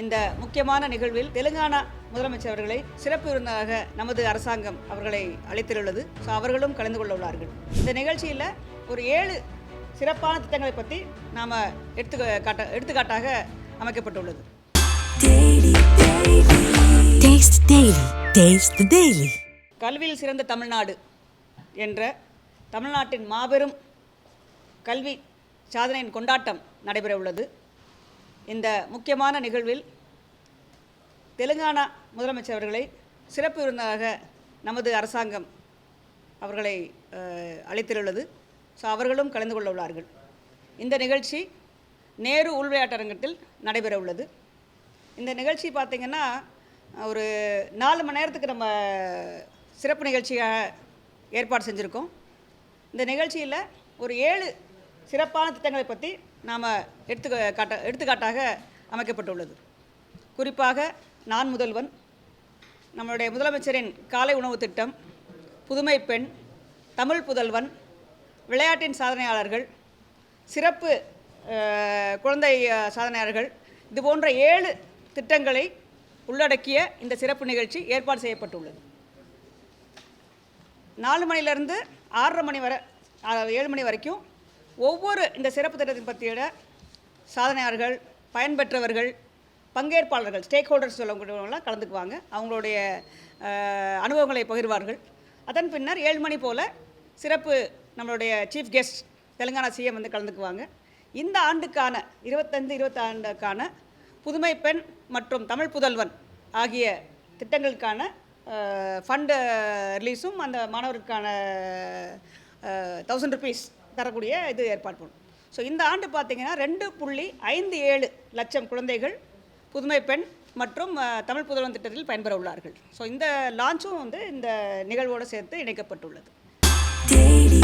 இந்த முக்கியமான நிகழ்வில் தெலுங்கானா முதலமைச்சர் அவர்களை சிறப்பு விருந்தாக நமது அரசாங்கம் அவர்களை அழைத்துள்ளது ஸோ அவர்களும் கலந்து கொள்ள உள்ளார்கள். இந்த நிகழ்ச்சியில் ஒரு ஏழு சிறப்பான திட்டங்களை பற்றி நாம் எடுத்து காட்ட எடுத்துக்காட்டாக அமைக்கப்பட்டுள்ளது. கல்வியில் சிறந்த தமிழ்நாடு என்ற தமிழ்நாட்டின் மாபெரும் கல்வி சாதனையின் கொண்டாட்டம் நடைபெற உள்ளது இந்த முக்கியமான நிகழ்வில் தெலுங்கானா முதலமைச்சர் அவர்களை சிறப்பு விருந்தாக நமது அரசாங்கம் அவர்களை அழைத்திருள்ளது. ஸோ அவர்களும் கலந்து கொள்ள உள்ளார்கள். இந்த நிகழ்ச்சி நேரு உள்விளையாட்டரங்கத்தில் நடைபெற உள்ளது. இந்த நிகழ்ச்சி பார்த்திங்கன்னா ஒரு நாலு மணி நேரத்துக்கு நம்ம சிறப்பு நிகழ்ச்சியாக ஏற்பாடு செஞ்சுருக்கோம். இந்த நிகழ்ச்சியில் ஒரு ஏழு சிறப்பான திட்டங்களை பற்றி நாம் எடுத்து காட்ட எடுத்துக்காட்டாக அமைக்கப்பட்டுள்ளது. குறிப்பாக நான் முதல்வன் நம்மளுடைய முதலமைச்சரின் காலை உணவு திட்டம் புதுமை பெண் தமிழ் புதல்வன் விளையாட்டின் சாதனையாளர்கள் சிறப்பு குழந்தை சாதனையாளர்கள் இது போன்ற ஏழு திட்டங்களை உள்ளடக்கிய இந்த சிறப்பு நிகழ்ச்சி ஏற்பாடு செய்யப்பட்டுள்ளது. நாலு மணிலேருந்து ஆறரை மணி வரை ஏழு மணி வரைக்கும் ஒவ்வொரு இந்த சிறப்பு திட்டத்தின் பற்றியோட சாதனையாளர்கள் பயன்பெற்றவர்கள் பங்கேற்பாளர்கள் ஸ்டேக் ஹோல்டர்ஸ் சொல்லக்கூடியவங்களாம் கலந்துக்குவாங்க. அவங்களுடைய அனுபவங்களை பகிர்வார்கள். அதன் பின்னர் ஏழு மணி போல் சிறப்பு நம்மளுடைய சீஃப் கெஸ்ட் தெலுங்கானா சிஎம் வந்து கலந்துக்குவாங்க. இந்த ஆண்டுக்கான இருபத்தஞ்சு இருபத்தாண்டுக்கான புதுமை பெண் மற்றும் தமிழ் புதல்வன் ஆகிய திட்டங்களுக்கான ஃபண்டு ரிலீஸும் அந்த மாணவருக்கான தௌசண்ட் ருபீஸ் தரக்கூடிய இது ஏற்பாடு பண்ணும். ஸோ இந்த ஆண்டு பார்த்தீங்கன்னா ரெண்டு புள்ளி ஐந்து ஏழு லட்சம் குழந்தைகள் புதுமை பெண் மற்றும் தமிழ் புதல்வன் திட்டத்தில் பயன்பெற உள்ளார்கள். ஸோ இந்த லான்ச்சும் வந்து இந்த நிகழ்வோடு சேர்த்து இணைக்கப்பட்டுள்ளது. டெய்லி